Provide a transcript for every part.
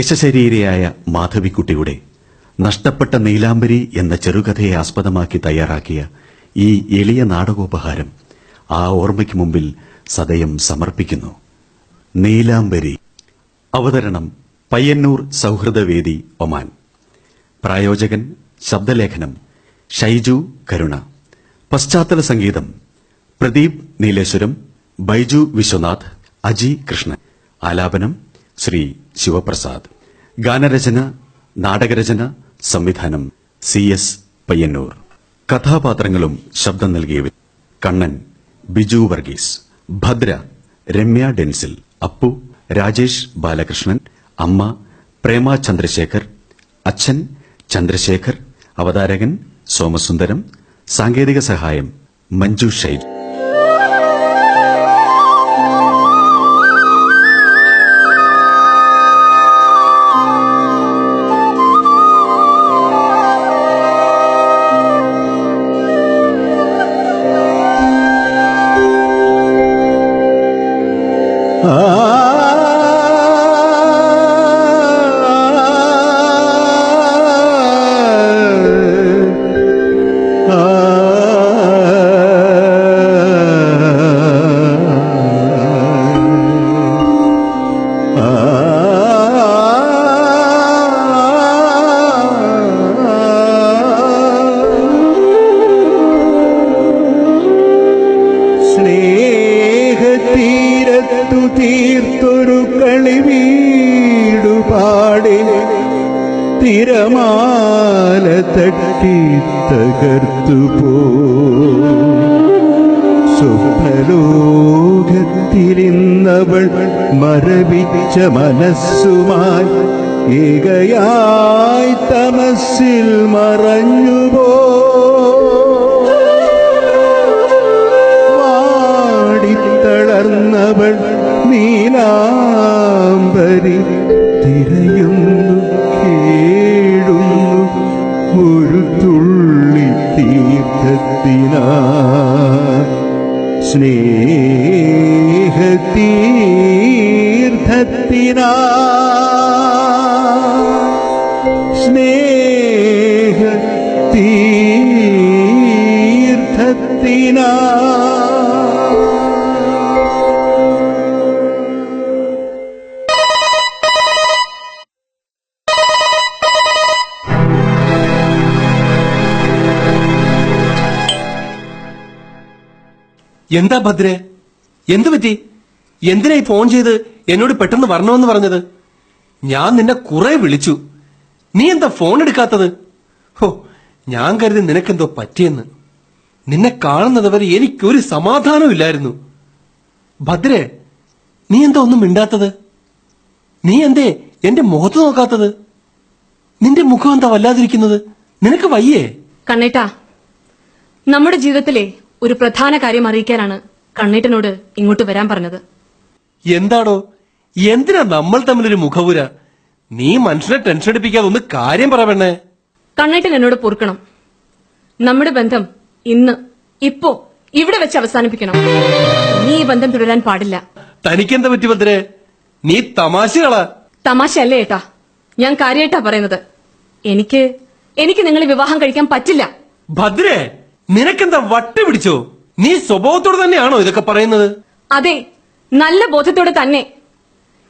യശശരീരയായ മാധവിക്കുട്ടിയുടെ നഷ്ടപ്പെട്ട നീലാംബരി എന്ന ചെറുകഥയെ ആസ്പദമാക്കി തയ്യാറാക്കിയ ഈ എളിയ നാടകോപഹാരം ആ ഓർമ്മയ്ക്ക് മുമ്പിൽ സദയം സമർപ്പിക്കുന്നു. നീലാംബരി അവതരണം പയ്യന്നൂർ സൗഹൃദവേദി ഒമാൻ. പ്രായോജകൻ ശബ്ദലേഖനം ഷൈജു കരുണ. പശ്ചാത്തല സംഗീതം പ്രദീപ് നീലേശ്വരം ബൈജു വിശ്വനാഥ് അജി കൃഷ്ണൻ. ആലാപനം ശ്രീ ശിവപ്രസാദ്. ഗാനരചന നാടകരചന സംവിധാനം സി എസ് പയ്യന്നൂർ. കഥാപാത്രങ്ങളും ശബ്ദം നൽകിയവർ കണ്ണൻ ബിജു വർഗീസ് ഭദ്ര രമ്യ ഡെൻസിൽ അപ്പു രാജേഷ് ബാലകൃഷ്ണൻ അമ്മ പ്രേമ ചന്ദ്രശേഖർ അച്ഛൻ ചന്ദ്രശേഖർ അവതാരകൻ സോമസുന്ദരം സാങ്കേതിക സഹായം മഞ്ജു ഷൈൽ തട്ടി തകർത്തു പോ മരവിച്ച മനസ്സുമായി ഏകയായി തമസിൽ മറഞ്ഞുപോ വാടിത്തളർന്നവൾ നീലാംബരി തിരയുന്നു. തീർത്ഥത്തിനാ സ്നേഹതീർത്ഥത്തിനാ. സ്നേഹ എന്താ ഭദ്രേ? എന്തു പറ്റി? എന്തിനാ ഈ ഫോൺ ചെയ്ത് എന്നോട് പെട്ടെന്ന് വരണമെന്ന് പറഞ്ഞത്? ഞാൻ നിന്നെ കുറെ വിളിച്ചു. നീ എന്താ ഫോൺ എടുക്കാത്തത്? ഹോ ഞാൻ കരുതി നിനക്കെന്തോ പറ്റിയെന്ന്. നിന്നെ കാണുന്നത് വരെ എനിക്കൊരു സമാധാനവും ഇല്ലായിരുന്നു. ഭദ്രേ നീ എന്താ ഒന്നും മിണ്ടാത്തത്? നീ എന്തേ എന്റെ മുഖത്ത് നോക്കാത്തത്? നിന്റെ മുഖം എന്താ വല്ലാതിരിക്കുന്നത്? നിനക്ക് വയ്യേ? കണ്ണേട്ടാ നമ്മുടെ ജീവിതത്തിലെ ഒരു പ്രധാന കാര്യം അറിയിക്കാനാണ് കണ്ണീറ്റനോട് ഇങ്ങോട്ട് വരാൻ പറഞ്ഞത്. എന്താടോ എന്തിനാ നമ്മൾ തമ്മിലൊരു മുഖപുര നീ മനുഷ്യനെ ടെൻഷൻ അടിപ്പിക്കാതെ ഒന്ന് കാര്യം പറ പെണ്ണേ. കണ്ണേട്ടൻ എന്നോട് പൊറുക്കണം. നമ്മുടെ ബന്ധം ഇന്ന് ഇപ്പോ ഇവിടെ വെച്ച് അവസാനിപ്പിക്കണം. നീ ഈ ബന്ധം തുടരാൻ പാടില്ല. തനിക്കെന്താ പറ്റി ഭദ്രേ? നീ തമാശകളാ. തമാശയല്ലേ ഏട്ടാ? ഞാൻ കാര്യേട്ടാ പറയുന്നത്. എനിക്ക് എനിക്ക് നിങ്ങളെ വിവാഹം കഴിക്കാൻ പറ്റില്ല. ഭദ്രേ! നിനക്കെന്താ വട്ട് പിടിച്ചോ? നീ സ്വഭാവത്തോടെ തന്നെയാണോ ഇതൊക്കെ പറയുന്നത്? അതെ നല്ല ബോധത്തോടെ തന്നെ.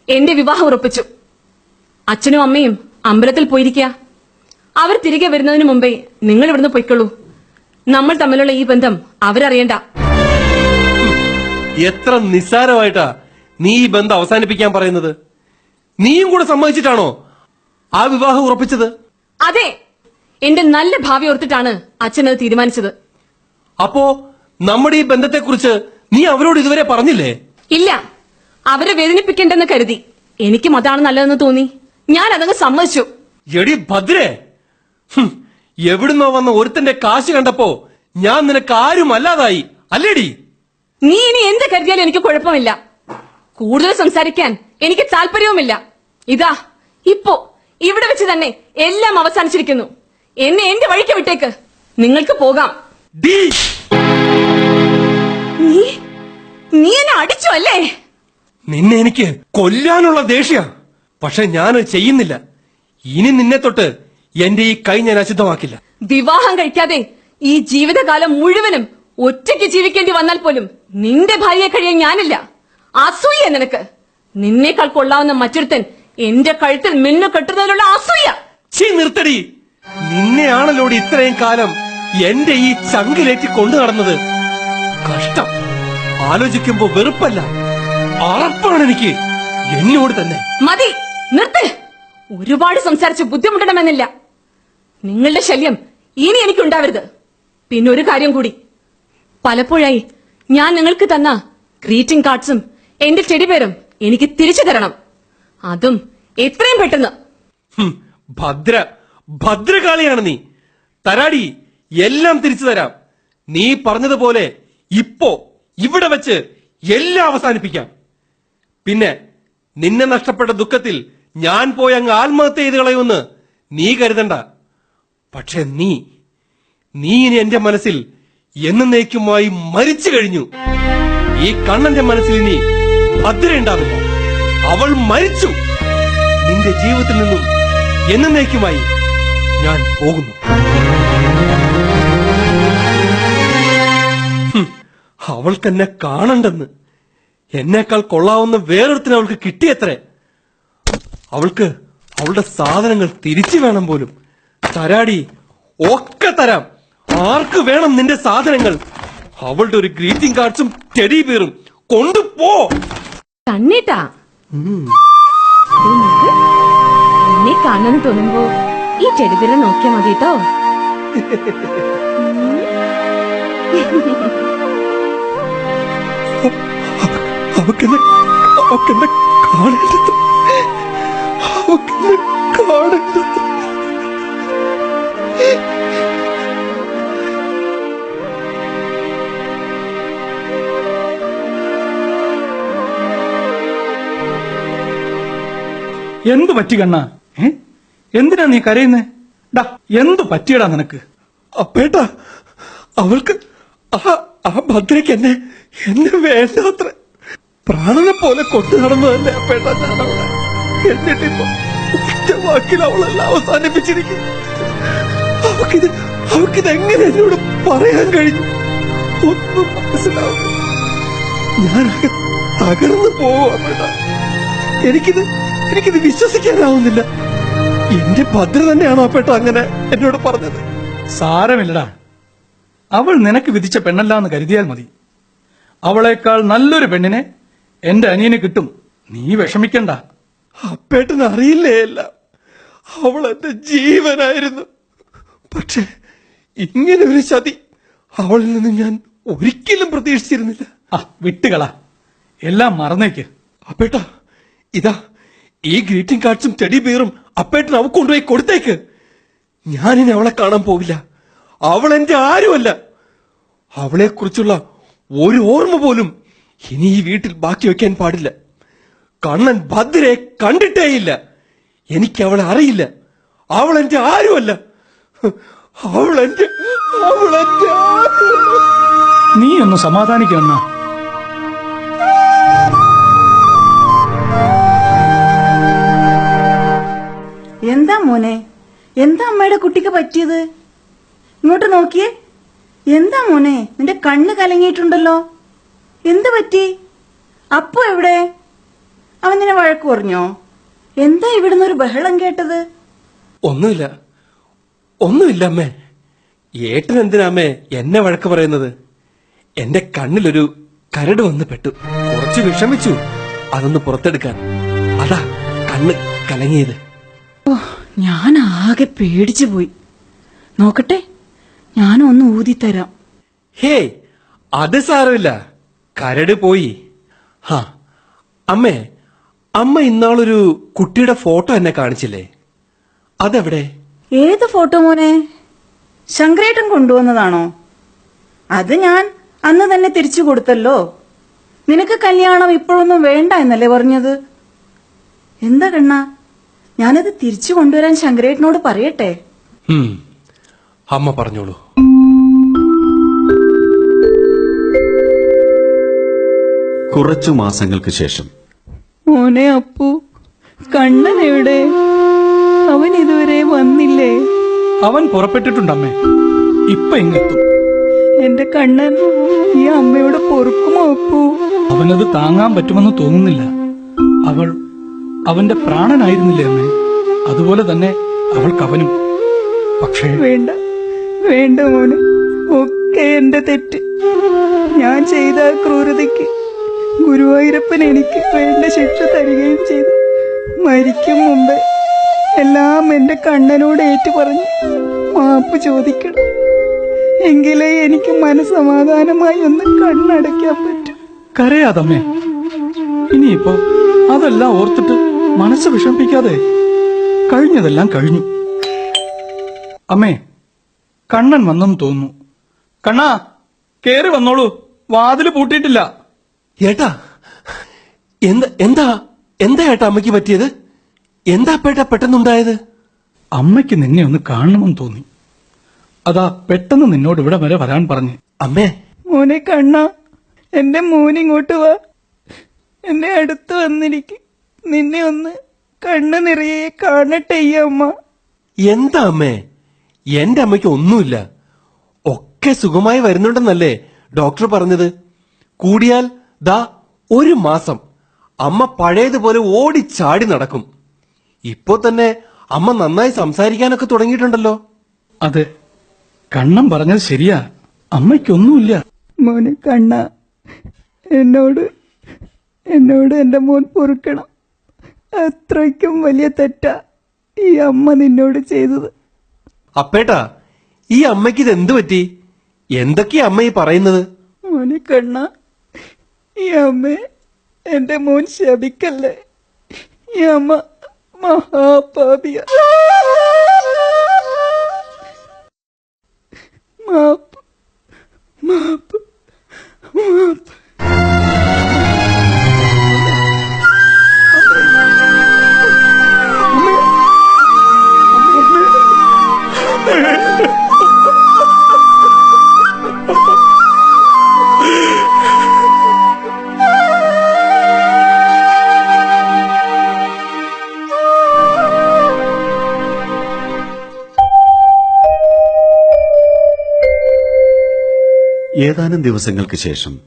എന്റെ വിവാഹം ഉറപ്പിച്ചു. അച്ഛനും അമ്മയും അമ്പലത്തിൽ പോയിരിക്കുക. അവർ തിരികെ വരുന്നതിന് മുമ്പേ നിങ്ങൾ ഇവിടുന്ന് പൊയ്ക്കൊള്ളൂ. നമ്മൾ തമ്മിലുള്ള ഈ ബന്ധം അവരറിയണ്ട. എത്ര നിസ്സാരമായിട്ടാ നീ ഈ ബന്ധം അവസാനിപ്പിക്കാൻ പറയുന്നത്. നീയും കൂടെ സമ്മതിച്ചിട്ടാണോ ആ വിവാഹം ഉറപ്പിച്ചത്? അതെ എന്റെ നല്ല ഭാവി ഓർത്തിട്ടാണ് അച്ഛൻ അത് തീരുമാനിച്ചത്. അപ്പോ നമ്മുടെ ഈ ബന്ധത്തെക്കുറിച്ച് നീ അവരോട് ഇതുവരെ പറഞ്ഞില്ലേ? ഇല്ല. അവരെ വേദനിപ്പിക്കണ്ടെന്ന് കരുതി. എനിക്കും അതാണ് നല്ലതെന്ന് തോന്നി. ഞാൻ അതങ്ങ് സമ്മതിച്ചു. എടി ഭദ്രേ. എവിടുന്നോ വന്ന ഒരുത്തന്റെ കാശ് കണ്ടപ്പോ ഞാൻ നിനക്ക് ആരും അല്ലാതായി. അല്ലേടി? നീ ഇനി എന്ത് കരുതിയാലും എനിക്ക് കുഴപ്പമില്ല. കൂടുതൽ സംസാരിക്കാൻ എനിക്ക് താല്പര്യവുമില്ല. ഇതാ ഇപ്പോ ഇവിടെ വെച്ച് തന്നെ എല്ലാം അവസാനിച്ചിരിക്കുന്നു. എന്നെ എന്റെ വഴിക്ക് വിട്ടേക്ക്. നിങ്ങൾക്ക് പോകാം. ഡീ നീ? നീ എന്നെ അടിച്ചു അല്ലേ? നിന്നെ എനിക്ക് കൊല്ലാനുള്ള ദേഷ്യ. പക്ഷെ ഞാൻ ചെയ്യുന്നില്ല. ഇനി നിന്നെ തൊട്ട് എന്റെ ഈ കൈ ഞാൻ അശുദ്ധമാക്കില്ല. വിവാഹം കഴിക്കാതെ ഈ ജീവിതകാലം മുഴുവനും ഒറ്റയ്ക്ക് ജീവിക്കേണ്ടി വന്നാൽ പോലും നിന്റെ ഭാര്യയെ കഴിയാൻ ഞാനില്ല. അസൂയ നിനക്ക്. നിന്നേക്കാൾ കൊള്ളാവുന്ന മറ്റൊരുത്തൻ എന്റെ കഴുത്തിൽ മിന്നു കെട്ടുന്നതിനുള്ള അസൂയ. നിർത്തടി. നിന്നെയാണല്ലോ ഇത്രയും കാലം എന്റെ ഈ ചങ്കിലേറ്റി കൊണ്ടു നടന്നത്? കഷ്ടം. ആലോചിക്കുമ്പോ വെറുപ്പല്ല. അറപ്പാണ് എനിക്ക്. എന്നോട് തന്നെ. മതി നിർത്ത്. ഒരുപാട് സംസാരിച്ച് ബുദ്ധിമുട്ടണമെന്നില്ല. നിങ്ങളുടെ ശല്യം ഇനി എനിക്കുണ്ടാവരുത്. പിന്നെ ഒരു കാര്യം കൂടി. പലപ്പോഴായി ഞാൻ നിങ്ങൾക്ക് തന്ന ഗ്രീറ്റിംഗ് കാർഡ്സും എന്റെ ചെടിപേരും എനിക്ക് തിരിച്ചു തരണം. അതും എത്രയും പെട്ടെന്ന്. ഹും, ഭദ്ര ഭദ്രകാളിയാണ് നീ. തരാടി എല്ലാം തിരിച്ചു തരാം. നീ പറഞ്ഞതുപോലെ ഇപ്പോ ഇവിടെ വെച്ച് എല്ലാം അവസാനിപ്പിക്കാം. പിന്നെ നിന്നെ നഷ്ടപ്പെട്ട ദുഃഖത്തിൽ ഞാൻ പോയി അങ്ങ് ആത്മഹത്യ ചെയ്ത് കളയുമെന്ന് നീ കരുതണ്ട. പക്ഷെ നീ നീ ഇനി എന്റെ മനസ്സിൽ എന്നേക്കുമായി മരിച്ചു കഴിഞ്ഞു. ഈ കണ്ണന്റെ മനസ്സിൽ ഇനി ഭദ്ര ഉണ്ടാവില്ല. അവൾ മരിച്ചു. നിന്റെ ജീവിതത്തിൽ നിന്നും എന്നേക്കുമായി ഞാൻ പോകുന്നു. അവൾക്കെന്നെ കാണണ്ടെന്ന്. എന്നേക്കാൾ കൊള്ളാവുന്ന വേറൊരുത്തിന് അവൾക്ക് കിട്ടിയത്രേ. അവൾക്ക് അവളുടെ സാധനങ്ങൾ തിരിച്ചു വേണം പോലും. തരാടി ഒക്കെ തരാം. ആർക്ക് വേണം നിന്റെ സാധനങ്ങൾ? അവളുടെ ഒരു ഗ്രീറ്റിംഗ് കാർഡ്സും ടെഡി ബീറും കൊണ്ടുപോ കണ്ണേട്ടാ. എന്നെ കാണാൻ തോന്നുമ്പോ ഈ ചെടിപിര നോക്കിയാ മതി കേട്ടോ അവക്കെന്നെ അവക്കെന്നെ കാണരുത്. അവക്കെന്നെ കാണരുത്. എന്തു പറ്റി കണ്ണ? എന്തിനാ നീ കരയുന്നേ? ഡാ എന്തു പറ്റിയടാ നിനക്ക്? അപ്പേട്ടാ അവൾക്ക് ആ ആ ഭദ്രയ്ക്ക് എന്നെ എന്നെ വേണ്ടാത്ര പ്രാണനെ പോലെ കൊണ്ടു നടന്നതല്ലേ ഞാൻ അവളെ എന്നിട്ടിപ്പോ വാക്കിൽ അവളെല്ലാം അവസാനിപ്പിച്ചിരിക്കും അവക്കിത് അവക്കിത് എങ്ങനെ എന്നോട് പറയാൻ കഴിഞ്ഞു? ഒന്നും മനസ്സിലാവും ഞാൻ തകർന്നു പോവാ എനിക്കിത് എനിക്കിത് വിശ്വസിക്കാനാവുന്നില്ല. എന്റെ ഭദ്ര തന്നെയാണോ അപ്പേട്ട അങ്ങനെ എന്നോട് പറഞ്ഞത്? സാരമില്ലടാ. അവൾ നിനക്ക് വിധിച്ച പെണ്ണല്ല എന്ന് കരുതിയാൽ മതി. അവളേക്കാൾ നല്ലൊരു പെണ്ണിനെ എന്റെ അനിയന് കിട്ടും. നീ വിഷമിക്കണ്ട. അപ്പേട്ടന് അറിയില്ലേ എല്ലാം? അവൾ എന്റെ ജീവനായിരുന്നു. പക്ഷേ ഇങ്ങനെ ഒരു ചതി അവളിൽ നിന്ന് ഞാൻ ഒരിക്കലും പ്രതീക്ഷിച്ചിരുന്നില്ല. ആ വിട്ടുകള. എല്ലാം മറന്നേക്ക്. അപ്പേട്ട ഇതാ ഈ ഗ്രീറ്റിംഗ് കാർഡ്സും ടെഡി ബിയറും അപ്പേട്ടൻ അവ കൊണ്ടുപോയി കൊടുത്തേക്ക്. ഞാനിനി അവളെ കാണാൻ പോവില്ല അവൾ എന്റെ ആരുമല്ല. അവളെ കുറിച്ചുള്ള ഒരു ഓർമ്മ പോലും ഇനി ഈ വീട്ടിൽ ബാക്കി വെക്കാൻ പാടില്ല. കണ്ണൻ ഭദ്രയെ കണ്ടിട്ടേയില്ല. എനിക്ക് അവളെ അറിയില്ല. അവൾ എന്റെ ആരുമല്ല. അവൾ എന്റെ അവൾ എന്റെ നീ ഒന്ന് സമാധാനിക്കണ എന്താ മോനെ? എന്താ അമ്മയുടെ കുട്ടിക്ക് പറ്റിയത്? ഇങ്ങോട്ട് നോക്കിയേ. എന്താ മോനെ നിന്റെ കണ്ണ് കലങ്ങിയിട്ടുണ്ടല്ലോ. എന്ത് പറ്റി? അപ്പു എവിടെ? അവൻ നിന്നെ വഴക്ക് പറഞ്ഞോ? എന്താ ഇവിടുന്ന് ഒരു ബഹളം കേട്ടത്? ഒന്നുമില്ല. ഒന്നുമില്ല അമ്മേ. ഏട്ടൻ എന്തിനാ അമ്മേ എന്നെ വഴക്ക് പറയുന്നത്? എന്റെ കണ്ണിലൊരു കരട് വന്ന് പെട്ടു. കുറച്ച് വിഷമിച്ചു. അതൊന്ന് പുറത്തെടുക്കാൻ. അതാ കണ്ണ് കലങ്ങിയത്. ഓ ഞാൻ ആകെ പേടിച്ചു പോയി. നോക്കട്ടെ. ഞാനൊന്ന് ഊതിത്തരാം. ഹേ അത് സാരമില്ല. കരട് പോയി. ഹാ അമ്മേ അമ്മ ഇന്നാളൊരു കുട്ടിയുടെ ഫോട്ടോ എന്നെ കാണിച്ചില്ലേ? അതെവിടെ? ഏത് ഫോട്ടോ മോനെ? ശങ്കരേട്ടൻ കൊണ്ടുവന്നതാണോ? അത് ഞാൻ അന്ന് തന്നെ തിരിച്ചു കൊടുത്തല്ലോ. നിനക്ക് കല്യാണം ഇപ്പോഴൊന്നും വേണ്ട എന്നല്ലേ പറഞ്ഞത്? എന്താ കണ്ണ? ഞാനത് തിരിച്ചു കൊണ്ടുവരാൻ ശങ്കരേട്ടനോട് പറയട്ടെ? അമ്മ പറഞ്ഞോളൂ. കുറച്ചു മാസങ്ങൾക്ക് ശേഷം. മോനെ അപ്പു കണ്ണൻ എവിടെ അവൻ ഇതുവരെ വന്നില്ലേ? അവൻ പുറപ്പെട്ടിട്ടുണ്ടമ്മേ. ഇപ്പൊ എങ്ങെത്തും? എന്റെ കണ്ണൻ ഈ അമ്മയോട് പൊറുക്കുമോ അപ്പു? അവനത് താങ്ങാൻ പറ്റുമെന്ന് തോന്നുന്നില്ല. അവൾ അവന്റെ പ്രാണനായിരുന്നില്ലേ അമ്മേ? അതുപോലെ തന്നെ അവൾക്ക് അവനും പക്ഷേ വേണ്ട. വേണ്ട മോനെ. ഒക്കെ എന്റെ തെറ്റ്. ഞാൻ ചെയ്ത ക്രൂരതയ്ക്ക് ഗുരുവായൂരപ്പൻ എനിക്ക് വേണ്ട ശിക്ഷ തരികയും ചെയ്തു. മരിക്കും മുമ്പേ എല്ലാം എന്റെ കണ്ണനോട് ഏറ്റു പറഞ്ഞ് മാപ്പ് ചോദിക്കണം. എങ്കിലേ എനിക്ക് മനസമാധാനമായി ഒന്ന് കണ്ണടയ്ക്കാൻ പറ്റും. കരയാതമ്മേ. ഇനിയിപ്പോ അതെല്ലാം ഓർത്തിട്ട് മനസ്സ് വിഷമിപ്പിക്കാതെ കഴിഞ്ഞതെല്ലാം കഴിഞ്ഞു. അമ്മേ കണ്ണൻ വന്നെന്ന് തോന്നുന്നു. കണ്ണാ കേറി വന്നോളൂ. വാതിൽ പൂട്ടിയിട്ടില്ല. ഏട്ടാ എന്താ എന്താ എന്താ ഏട്ടാ അമ്മയ്ക്ക് പറ്റിയത്? എന്താ പേട്ട പെട്ടെന്നുണ്ടായത്? അമ്മയ്ക്ക് നിന്നെ ഒന്ന് കാണണമെന്ന് തോന്നി. അതാ പെട്ടെന്ന് നിന്നോട് ഇവിടെ വരെ വരാൻ പറഞ്ഞു. അമ്മേ. മോനെ കണ്ണ എന്റെ മോനിങ്ങോട്ട് വാ. എന്നെ അടുത്ത് വന്നിരിക്കും. നിന്നെ ഒന്ന് കണ്ണു നിറയെ കാണട്ടെ ഈ അമ്മ. എന്താ അമ്മേ? എന്റെ അമ്മയ്ക്ക് ഒന്നുമില്ല. ഒക്കെ സുഖമായി വരുന്നുണ്ടെന്നല്ലേ ഡോക്ടർ പറഞ്ഞത്. കൂടിയാൽ ദാ ഒരു മാസം അമ്മ പഴയതുപോലെ ഓടിച്ചാടി നടക്കും. ഇപ്പോ തന്നെ അമ്മ നന്നായി സംസാരിക്കാനൊക്കെ തുടങ്ങിയിട്ടുണ്ടല്ലോ. അതെ കണ്ണം പറഞ്ഞത് ശരിയാ. അമ്മയ്ക്കൊന്നുമില്ല. മോനെ കണ്ണ. എന്നോട് എന്നോട് എന്റെ മോൻ പൊറുക്കണം. അത്രയ്ക്കും വലിയ തെറ്റാ ഈ അമ്മ നിന്നോട് ചെയ്തത്. അപ്പേട്ടാ ഈ അമ്മയ്ക്ക് ഇത് എന്ത് പറ്റി? എന്തൊക്കെയാ അമ്മ ഈ പറയുന്നത്? മോനിക്കണ്ണ കണ്ണ ഈ അമ്മ എന്റെ മോൻ ശബിക്കല്ലേ ഈ അമ്മ മഹാപാപിയ. മാപ്പ് മാപ്പ് മാപ്പ്. ഏതാനും ദിവസങ്ങൾക്ക് ശേഷം.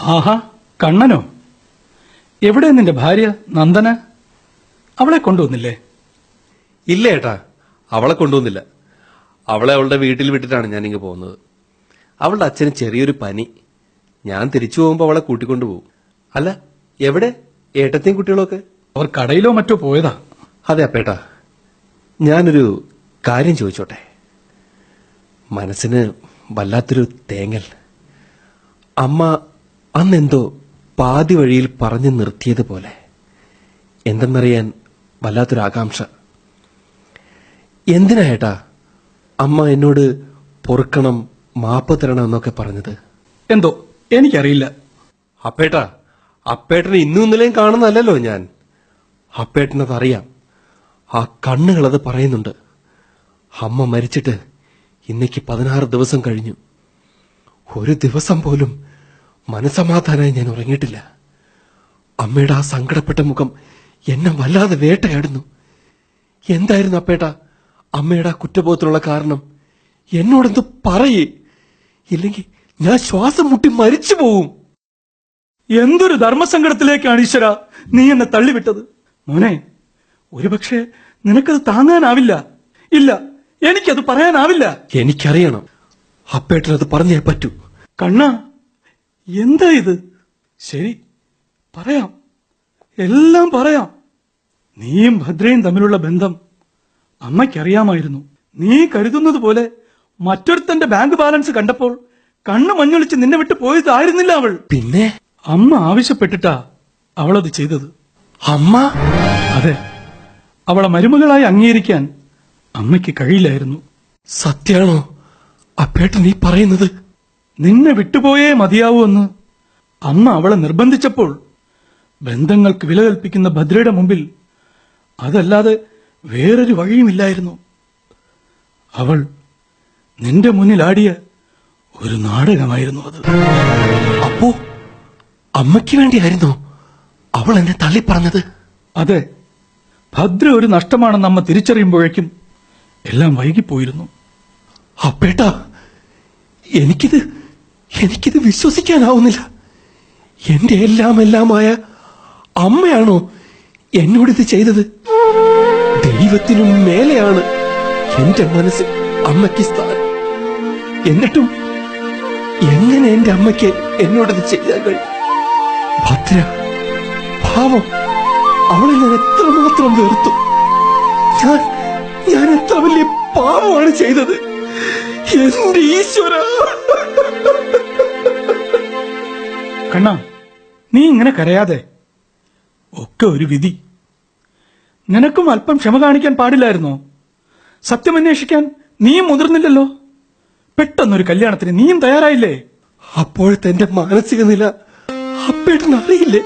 ആഹാ കണ്ണനോ? എവിടെ നിന്റെ ഭാര്യ നന്ദന? അവളെ കൊണ്ടുവന്നില്ലേ? ഇല്ല ഏട്ടാ അവളെ കൊണ്ടുവന്നില്ല. അവളെ അവളുടെ വീട്ടിൽ വിട്ടിട്ടാണ് ഞാനിങ്ങ് പോകുന്നത്. അവളുടെ അച്ഛന് ചെറിയൊരു പനി. ഞാൻ തിരിച്ചു പോകുമ്പോൾ അവളെ കൂട്ടിക്കൊണ്ടു പോകും. അല്ല എവിടെ? ഏട്ടത്തെയും കുട്ടികളൊക്കെ? അവർ കടയിലോ മറ്റോ പോയതാ? അതെ അപ്പേട്ടാ. ഞാനൊരു കാര്യം ചോദിച്ചോട്ടെ? മനസ്സിന് വല്ലാത്തൊരു തേങ്ങൽ. അമ്മ അന്നെന്തോ പാതി വഴിയിൽ പറഞ്ഞു നിർത്തിയതുപോലെ. എന്തെന്നറിയാൻ വല്ലാത്തൊരു ആകാംക്ഷ. എന്തിനാ ഏട്ടാ അമ്മ എന്നോട് പൊറുക്കണം മാപ്പ് തരണം എന്നൊക്കെ പറഞ്ഞത്? എന്തോ? എനിക്കറിയില്ല. അപ്പേട്ടാ അപ്പേട്ടനെ ഇന്നും ഇന്നലെയും കാണുന്നല്ലല്ലോ ഞാൻ. അപ്പേട്ടനതറിയാം. ആ കണ്ണുകളത് പറയുന്നുണ്ട്. അമ്മ മരിച്ചിട്ട് ഇന്നേക്ക് പതിനാറ് ദിവസം കഴിഞ്ഞു. ഒരു ദിവസം പോലും മനസമാധാനമായി ഞാൻ ഉറങ്ങിയിട്ടില്ല. അമ്മയുടെ ആ സങ്കടപ്പെട്ട മുഖം എന്നെ വല്ലാതെ വേട്ടയാടുന്നു. എന്തായിരുന്നു അപ്പേട്ട അമ്മയുടെ ആ കുറ്റബോധത്തിനുള്ള കാരണം? എന്നോടെന്ത് പറയേ? ഇല്ലെങ്കിൽ ഞാൻ ശ്വാസം മുട്ടി മരിച്ചു പോവും. എന്തൊരു ധർമ്മസങ്കടത്തിലേക്കാണ് ഈശ്വര നീ എന്നെ തള്ളിവിട്ടത്? മോനെ ഒരുപക്ഷെ നിനക്കത് താങ്ങാനാവില്ല. ഇല്ല എനിക്കത് പറയാനാവില്ല. എനിക്കറിയണം. അപ്പേട്ടനത് പറഞ്ഞേ പറ്റൂ. കണ്ണ എന്താ ഇത്? ശരി പറയാം. എല്ലാം പറയാം. നീയും ഭദ്രയും തമ്മിലുള്ള ബന്ധം അമ്മയ്ക്കറിയാമായിരുന്നു. നീ കരുതുന്നത് പോലെ മറ്റൊരുത്തന്റെ ബാങ്ക് ബാലൻസ് കണ്ടപ്പോൾ കണ്ണ് മഞ്ഞൊളിച്ച് നിന്നെ വിട്ട് പോയതായിരുന്നില്ല അവൾ. പിന്നെ? അമ്മ ആവശ്യപ്പെട്ടിട്ടാ അവളത് ചെയ്തത്. അമ്മ? അതെ അവളെ മരുമകളായി അംഗീകരിക്കാൻ അമ്മയ്ക്ക് കഴിയില്ലായിരുന്നു. സത്യാണോ? അപ്പേട്ട നീ പറയുന്നത്? നിന്നെ വിട്ടുപോയേ മതിയാവൂ എന്ന് അമ്മ അവളെ നിർബന്ധിച്ചപ്പോൾ ബന്ധങ്ങൾക്ക് വില കൽപ്പിക്കുന്ന ഭദ്രയുടെ മുമ്പിൽ അതല്ലാതെ വേറൊരു വഴിയുമില്ലായിരുന്നു. അവൾ നിന്റെ മുന്നിൽ ആടിയ ഒരു നാടകമായിരുന്നു അത്. അപ്പോ അമ്മയ്ക്ക് വേണ്ടിയായിരുന്നു അവൾ എന്നെ തള്ളിപ്പറഞ്ഞത്? അതെ ഭദ്ര ഒരു നഷ്ടമാണെന്ന് അമ്മ തിരിച്ചറിയുമ്പോഴേക്കും എല്ലാം വൈകിപ്പോയിരുന്നു. അപ്പേട്ട എനിക്കിത് എനിക്കിത് വിശ്വസിക്കാനാവുന്നില്ല. എന്റെ എല്ലാം എല്ലാമായ അമ്മയാണോ എന്നോട് ഇത് ചെയ്തത്? ദൈവത്തിനും മേലെയാണ് എന്റെ മനസ്സ് അമ്മയ്ക്ക് സ്ഥാനം. എന്നിട്ടും എങ്ങനെ എന്റെ അമ്മയ്ക്ക് എന്നോടത് ചെയ്യാൻ കഴിയും? ഭദ്ര പാവം അവളെ ഞാൻ എത്രമാത്രം വെറുത്തു. ഞാൻ ഞാൻ എത്ര വലിയ പാവമാണ് ചെയ്തത്. എന്റെ ഈശ്വര. കണ്ണ നീ ഇങ്ങനെ കരയാതെ. ഒക്കെ ഒരു വിധി. നിനക്കും അല്പം ക്ഷമ കാണിക്കാൻ പാടില്ലായിരുന്നോ? സത്യം അന്വേഷിക്കാൻ നീയും മുതിർന്നില്ലല്ലോ? പെട്ടെന്നൊരു കല്യാണത്തിന് നീയും തയ്യാറായില്ലേ? അപ്പോഴത്തെ എന്റെ മാനസിക നില അപ്പേട്ടൻ അറിയില്ലേ?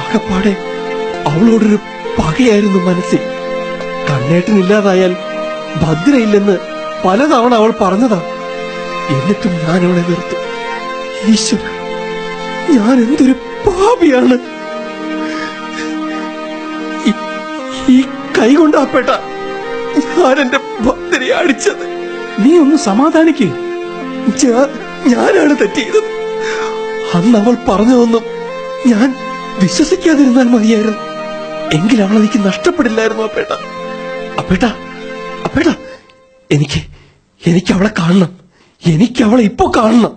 ആകപ്പാടെ അവളോടൊരു പകയായിരുന്നു മനസ്സിൽ. കണ്ണേട്ടനില്ലാതായാൽ ഭദ്രയില്ലെന്ന് പലതവണ അവൾ പറഞ്ഞതാ. എന്നിട്ടും ഞാൻ അവളെ വെറുത്തു. ഈശ്വര ഞാൻ എന്തൊരു പാപിയാണ്. ഈ- കൈ കൊണ്ടാപ്പേട്ട ഞാൻ എന്റെ ഭദ്രയെ അടിച്ചത്. നീ ഒന്ന് സമാധാനിക്കേ. ഞാനാണ് തെറ്റിയത് അന്ന് അവൾ പറഞ്ഞതൊന്നും ഞാൻ വിശ്വസിക്കാതിരുന്നാൽ മതിയായിരുന്നു. എങ്കിൽ അവൾ എനിക്ക് നഷ്ടപ്പെടില്ലായിരുന്നു അപ്പേട്ട അപ്പേട്ട അപ്പേട്ടാ എനിക്ക് എനിക്ക് അവളെ കാണണം. എനിക്ക് അവളെ ഇപ്പൊ കാണണം.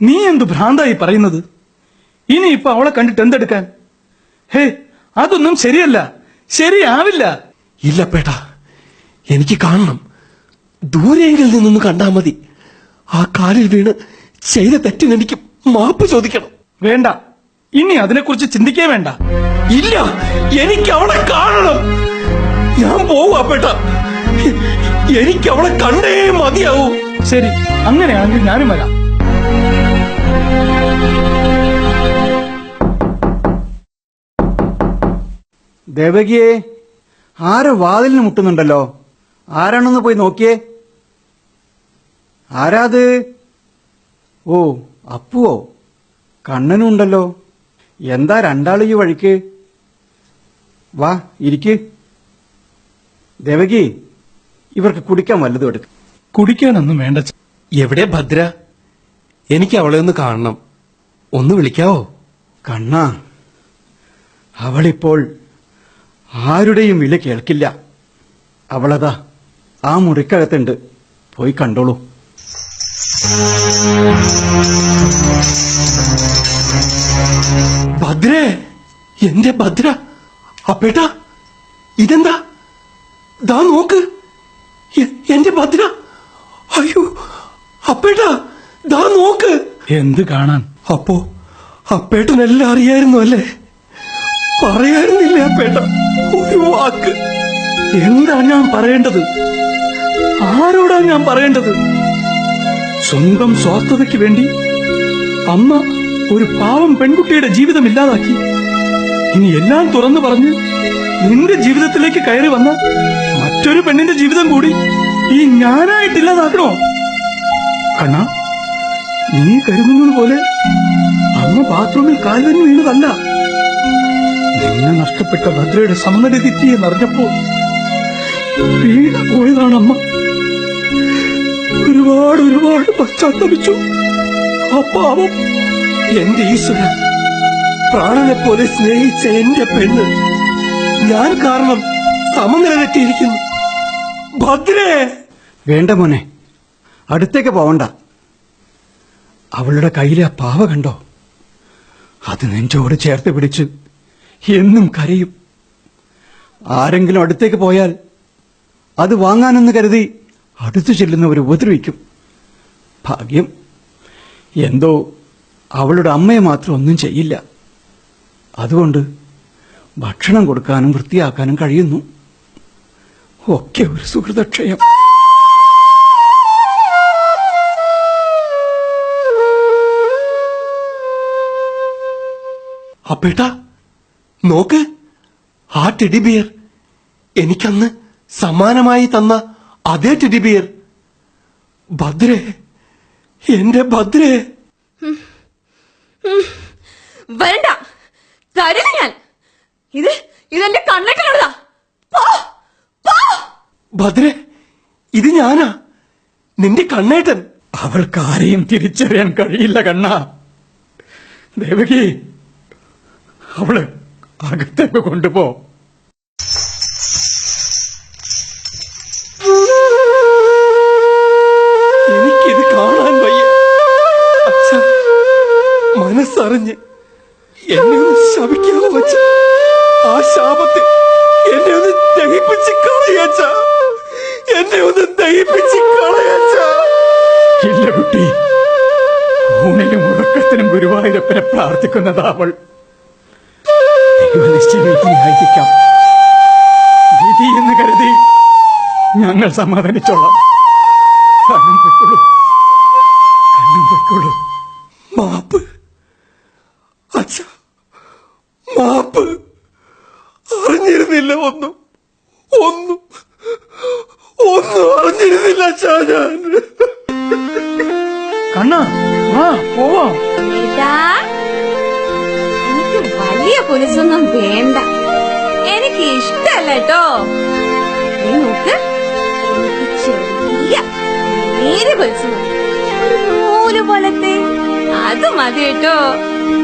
നീ എന്ത് ഭ്രാന്തായി പറയുന്നത്? ഇനി ഇപ്പൊ അവളെ കണ്ടിട്ട് എന്തെടുക്കാൻ? ഹേ അതൊന്നും ശരിയല്ല. ശരിയാവില്ല. ഇല്ല പേട്ടാ എനിക്ക് കാണണം. ദൂരെങ്കിൽ നിന്നൊന്ന് കണ്ടാ മതി. ആ കാലിൽ വീണ് ചെയ്ത തെറ്റിന് എനിക്ക് മാപ്പ് ചോദിക്കണം. വേണ്ട. ഇനി അതിനെക്കുറിച്ച് ചിന്തിക്കേ വേണ്ട. ഇല്ല എനിക്ക് അവളെ കാണണം. ഞാൻ പോവാ പേട്ട എനിക്ക് അവളെ കണ്ടേ മതിയാവൂ. ശരി അങ്ങനെയാണെങ്കിൽ ഞാനും വരാം. ദേവകിയെ ആരോ വാതിലിന് മുട്ടുന്നുണ്ടല്ലോ? ആരാണെന്ന് പോയി നോക്കിയേ? ആരാത്? ഓ അപ്പുവോ? കണ്ണനും ഉണ്ടല്ലോ. എന്താ രണ്ടാൾ ഈ വഴിക്ക്? വാ ഇരിക്ക്. ദേവകി ഇവർക്ക് കുടിക്കാൻ വല്ലതും എടുക്ക. കുടിക്കാനൊന്നും വേണ്ട. എവിടെ ഭദ്ര? എനിക്ക് അവളെ ഒന്ന് കാണണം. ഒന്ന് വിളിക്കാവോ? കണ്ണ അവളിപ്പോൾ ആരുടെയും വില കേൾക്കില്ല. അവളതാ ആ മുറിക്കകത്തുണ്ട്. പോയി കണ്ടോളൂ. ഭദ്രേ എന്റെ ഭദ്ര. അപ്പേട്ടാ ഇതെന്താ? ദാ നോക്ക്. എന്റെ ഭദ്ര. അയ്യോ അപ്പേട്ടാ ദാ നോക്ക്. എന്ത് കാണാൻ? അപ്പോ അപ്പേട്ടനെല്ലാം അറിയായിരുന്നു അല്ലേ? പറയായിരുന്നില്ല അപ്പേട്ട. ഒരു വാക്ക്. എന്താ ഞാൻ പറയേണ്ടത്? ആരോടാ ഞാൻ പറയേണ്ടത്? സ്വന്തം സ്വാർത്ഥതയ്ക്ക് വേണ്ടി അമ്മ ഒരു പാവം പെൺകുട്ടിയുടെ ജീവിതം ഇല്ലാതാക്കി ഇനി എല്ലാം തുറന്നു പറഞ്ഞ് നിന്റെ ജീവിതത്തിലേക്ക് കയറി വന്ന മറ്റൊരു പെണ്ണിന്റെ ജീവിതം കൂടി ഈ ഞാനായിട്ടില്ലാതാക്കണോ കണ്ണ നീ കരുതുന്നത് പോലെ അമ്മ ബാത്റൂമിൽ കാലിന് വീണതല്ല. നിന്നെ നഷ്ടപ്പെട്ട ഭദ്രയുടെ സമനില തെറ്റിയെന്നറിഞ്ഞപ്പോ വീണ പോയതാണ് അമ്മ ഒരുപാട് ഒരുപാട് പശ്ചാത്തപിച്ചു. ആ എന്റെ ഈശ്വരൻ. പ്രാണനെ പോലെ സ്നേഹിച്ച എന്റെ പെണ്ണ് ഞാൻ കാരണം സമനില ഭദ്രേ! വേണ്ട മോനെ. അടുത്തേക്ക് പോവണ്ട. അവളുടെ കയ്യിലെ ആ പാവ കണ്ടോ? അത് നെഞ്ചോട് ചേർത്ത് പിടിച്ച് എന്നും കരയും. ആരെങ്കിലും അടുത്തേക്ക് പോയാൽ അത് വാങ്ങാനെന്ന് കരുതി അടുത്തു ചെല്ലുന്നവർ ഉപദ്രവിക്കും. ഭാഗ്യം. എന്തോ അവളുടെ അമ്മയെ മാത്രം ഒന്നും ചെയ്യില്ല. അതുകൊണ്ട് ഭക്ഷണം കൊടുക്കാനും വൃത്തിയാക്കാനും കഴിയുന്നു. ഒക്കെ ഒരു സുഹൃതക്ഷയം. അപ്പേട്ട നോക്ക് ആ ടെഡി ബിയർ എനിക്കന്ന് സമ്മാനമായി തന്ന അതേ ടെഡി ബിയർ ഭദ്രേ എന്റെ ഭദ്രേ. വരണ്ട തരില്ല ഞാൻ? ഇത് ഇതെന്റെ കണ്ണക്കിലുള്ളതാ. ഭദ്രെ ഇത് ഞാനാ. നിന്റെ കണ്ണേട്ടൻ. അവൾക്ക് ആരെയും തിരിച്ചറിയാൻ കഴിയില്ല കണ്ണ. ദേവകി അവൾ അകത്തേക്ക് കൊണ്ടുപോ. എനിക്കിത് കാണാൻ വയ്യ. മനസ്സറിഞ്ഞ്. എന്നെ ഒന്ന് ശപിക്കാതെ വച്ച ആ ശാപത്തെ എന്നെ ഒന്ന് ദഹിപ്പിച്ച് കളയച്ച എന്നെ ഒന്ന് ദഹിപ്പിച്ച് കളയച്ച ഇല്ല കുട്ടി. ഊണിനും ഉറക്കത്തിനും ഗുരുവായൂരപ്പനെ പ്രാർത്ഥിക്കുന്നത് അവൾ. ദൈവനിശ്ചയിക്കാം വിധി എന്ന് കരുതി ഞങ്ങൾ സമാധാനിച്ചോളാം. കണ്ണും പൊയ്ക്കൊള്ളൂ. കണ്ണും പൊയ്ക്കൊള്ളൂ. മാപ്പ്. അച്ഛ. മാപ്പ്. അറിഞ്ഞിരുന്നില്ല ഒന്നും. ഒന്നും. ഒന്നും അറിഞ്ഞിരുന്നില്ല ഞാൻ. കണ്ണ വാ പോവാം. എനിക്ക് വലിയ പുലിസൊന്നും വേണ്ട. എനിക്ക് ഇഷ്ടല്ല കേട്ടോ. നോക്ക്. ചെറിയ നേരെ നൂൽ പോലത്തെ. അത് മതി കേട്ടോ.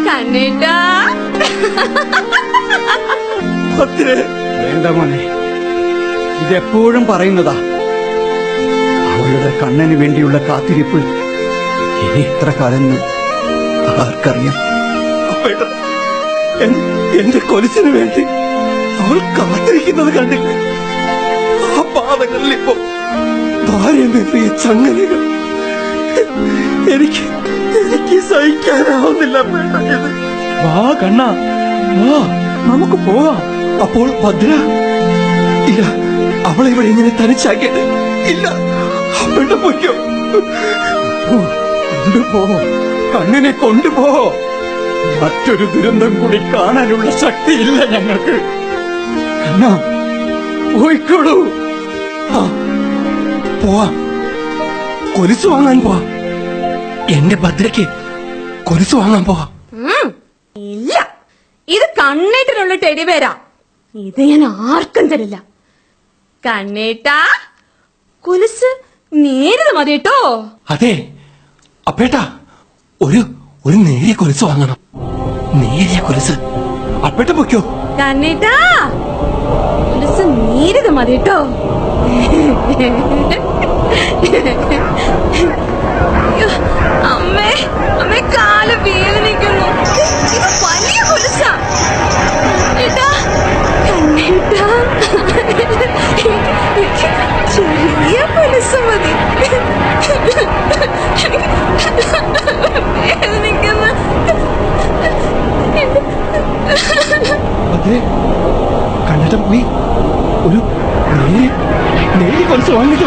കണ്ണേട്ടാ വേണ്ട മോനെ. ഇതെപ്പോഴും പറയുന്നതാ. അവളുടെ കണ്ണന് വേണ്ടിയുള്ള കാത്തിരിപ്പ് ഇനി ഇത്ര കാലം ആർക്കറിയാം. എന്റെ കൊലിച്ചിന് വേണ്ടി അവൾ കാത്തിരിക്കുന്നത് കണ്ടില്ലേ? ആ പാദങ്ങളിൽ ഇപ്പോ ഭാര്യ നിർത്തിയ ചങ്ങലകൾ. എനിക്ക് എനിക്ക് സഹിക്കാനാവുന്നില്ല വേണ്ട വാ കണ്ണ. വാ നമുക്ക് പോവാം. അപ്പോൾ ഭദ്ര ഇല്ല അവളെ ഇവിടെ ഇങ്ങനെ തനിച്ചാക്കിയത് ഇല്ല. അവളുടെ പൊയ്ക്കോ കൊണ്ടുപോ കണ്ണിനെ കൊണ്ടുപോ മറ്റൊരു ദുരന്തം കൂടി കാണാനുള്ള ശക്തിയില്ല ഞങ്ങൾക്ക്. കണ്ണ പോയിക്കോളൂ. ആ, പോവാ. കൊലുസ് വാങ്ങാൻ പോവാ. എന്റെ ഭദ്രയ്ക്ക് കൊലുസ് വാങ്ങാൻ പോവാ ഉം, ഇല്ല ഇത് കണ്ണേട്ടിനുള്ള ടെടിവേരാ ഇത് ഞാൻ ആർക്കും തരില്ല. കണ്ണേട്ടാ കൊലുസ് നേരിത് മതി കേട്ടോ. അതെ അപ്പേട്ടാ ഒരു ഒരു നേരിയ കൊലുസ് വാങ്ങണം. നേരിയ കൊലുസ്. അപ്പേട്ട പൊയ്ക്കോ. കണ്ണേട്ടാ കൊലുസ് നേരിത് മതി കേട്ടോ. അമ്മേ അമ്മേ കാൽ വേദനിക്കുന്നു. വേദനിക്കുന്നു കണ്ടിട്ട് പോയി ഒരു നേരി നേരി കൊലുസ് വാങ്ങിട്ട്